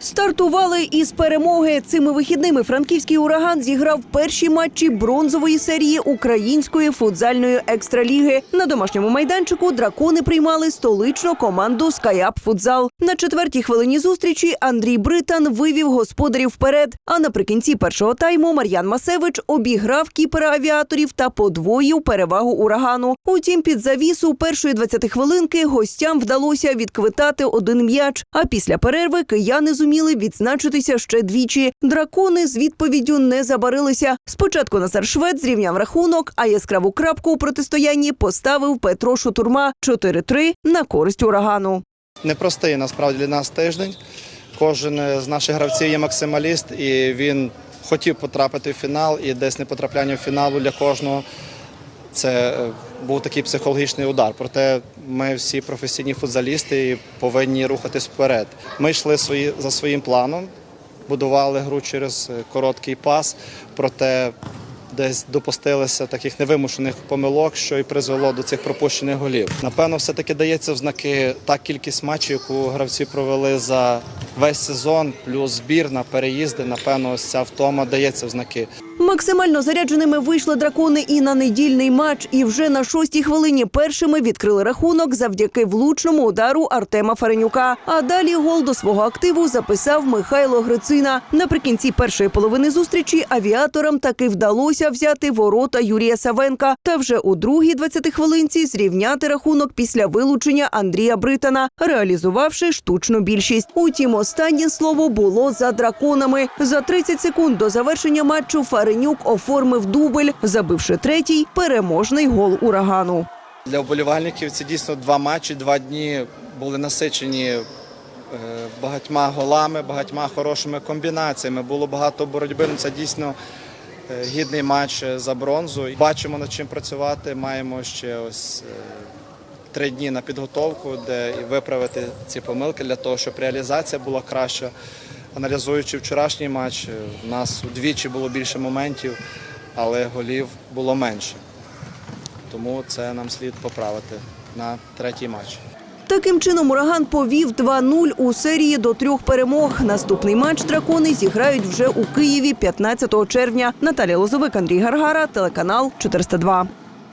Стартували із перемоги. Цими вихідними франківський ураган зіграв перші матчі бронзової серії української футзальної екстраліги. На домашньому майданчику дракони приймали столичну команду Скаяп Футзал. На четвертій хвилині зустрічі Андрій Британ вивів господарів вперед. А наприкінці першого тайму Мар'ян Масевич обіграв кіпера авіаторів та подвоїв перевагу урагану. Утім, під завісу першої 20 хвилинки гостям вдалося відквитати один м'яч. А після перерви кияни зуміли відзначитися ще двічі. Дракони з відповіддю не забарилися. Спочатку Назар Швед зрівняв рахунок, а яскраву крапку у протистоянні поставив Петро Шутурма 4-3 на користь урагану. Непростий насправді для нас тиждень. Кожен з наших гравців є максималіст, і він хотів потрапити в фінал, і десь непотрапляння в фіналу для кожного. Це е, був такий психологічний удар. Проте ми всі професійні футзалісти і повинні рухатись вперед. Ми йшли свої, за своїм планом, будували гру через е, короткий пас, проте десь допустилися таких невимушених помилок, що і призвело до цих пропущених голів. Напевно, все-таки дається в знаки та кількість матчів, яку гравці провели за весь сезон, плюс збірна, переїзди. Напевно, ось ця втома дається в знаки. Максимально зарядженими вийшли дракони і на недільний матч. І вже на шостій хвилині першими відкрили рахунок завдяки влучному удару Артема Фаренюка. А далі гол до свого активу записав Михайло Грицина. Наприкінці першої половини зустрічі авіаторам таки вдалося взяти ворота Юрія Савенка. Та вже у другій 20 хвилинці зрівняти рахунок після вилучення Андрія Британа, реалізувавши штучну більшість. Утім, останнє слово було за драконами. За 30 секунд до завершення матчу Фаренюк оформив дубль, забивши третій переможний гол урагану. Для вболівальників це дійсно два матчі, два дні були насичені е, багатьма голами, багатьма хорошими комбінаціями. Було багато боротьби. Ну, Це дійсно е, гідний матч за бронзу. Бачимо над чим працювати. Маємо ще ось е, три дні на підготовку, де виправити ці помилки для того, щоб реалізація була краща. Аналізуючи вчорашній матч, е, в нас удвічі було більше моментів, але голів було менше. Тому це нам слід поправити на третій матч. Таким чином, ураган повів 2-0 у серії до трьох перемог. Наступний матч дракони зіграють вже у Києві 15 червня. Наталія Лозовик, Андрій Гаргара, телеканал 402.